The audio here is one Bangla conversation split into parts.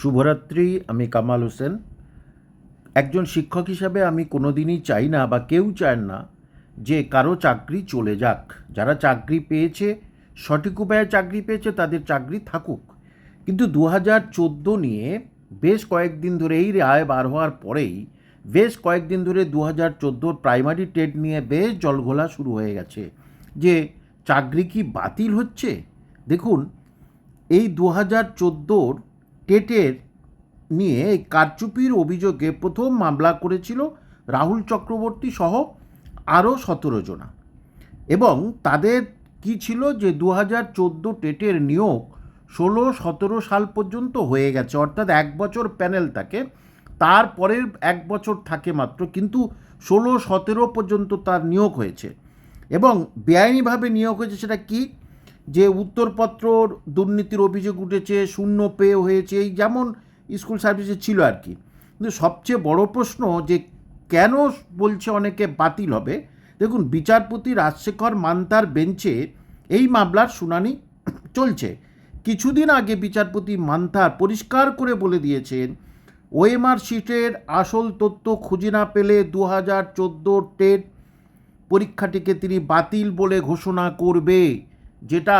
শুভরাত্রি, আমি কামাল হোসেন। একজন শিক্ষক হিসাবে আমি কোনো দিনই চাই না বা কেউ চায় না যে কারও চাকরি চলে যাক। যারা চাকরি পেয়েছে, সঠিক উপায়ে চাকরি পেয়েছে, তাদের চাকরি থাকুক। কিন্তু দু হাজার চোদ্দ নিয়ে বেশ কয়েকদিন ধরে এই রায় বার হওয়ার পরেই, বেশ কয়েকদিন ধরে দু হাজার চোদ্দোর প্রাইমারি টেট নিয়ে বেশ জলঘোলা শুরু হয়ে গেছে যে চাকরি কি বাতিল হচ্ছে? দেখুন, এই দু হাজার চোদ্দোর টেটের নিয়ে এই কারচুপির অভিযোগে প্রথম মামলা করেছিল রাহুল চক্রবর্তী সহ আরও সতেরো জনা। এবং তাদের কি ছিল যে দু হাজার চোদ্দ টেটের নিয়োগ ষোলো সতেরো সাল পর্যন্ত হয়ে গেছে, অর্থাৎ এক বছর প্যানেল থাকে তারপরের এক বছর থাকে মাত্র, কিন্তু ষোলো সতেরো পর্যন্ত তার নিয়োগ হয়েছে। এবং বেআইনিভাবে নিয়োগ হয়েছে সেটা কি? যে উত্তরপত্রর দুর্নীতির অভিযোগ উঠেছে, শূন্য পেয়ে হয়েছে, এই যেমন স্কুল সার্ভিসে ছিল আর কি। কিন্তু সবচেয়ে বড় প্রশ্ন যে কেন বলছে অনেকে বাতিল হবে, দেখুন বিচারপতি রাজশেখর মান্তার বেঞ্চে এই মামলার শুনানি চলছে। কিছুদিন আগে বিচারপতি মান্থার পরিষ্কার করে বলে দিয়েছেন, ওএমআর শিটের আসল তথ্য খুঁজে না পেলে দু হাজার চোদ্দোর টেট পরীক্ষাটিকে তিনি বাতিল বলে ঘোষণা করবে। যেটা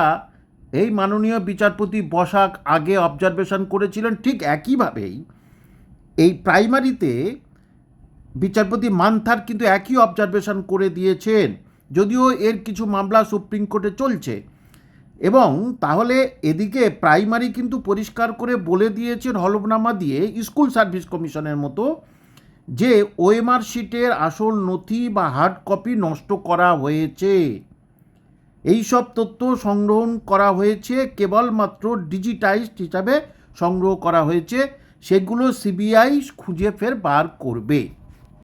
এই মাননীয় বিচারপতি বসাক আগে অবজারভেশন করেছিলেন ঠিক একইভাবেই এই প্রাইমারিতে বিচারপতি মান্থার কিন্তু একই অবজারভেশন করে দিয়েছেন, যদিও এর কিছু মামলা সুপ্রিম কোর্টে চলছে। এবং তাহলে এদিকে প্রাইমারি কিন্তু পরিষ্কার করে বলে দিয়েছেন হলফনামা দিয়ে স্কুল সার্ভিস কমিশনের মতো যে ওএমআর শিটের আসল নথি বা হার্ড কপি নষ্ট করা হয়েছে। এই সব তথ্য সংগ্রহণ করা হয়েছে, কেবলমাত্র ডিজিটাইজড হিসাবে সংগ্রহ করা হয়েছে। সেগুলো সিবিআই খুঁজে ফের বার করবে।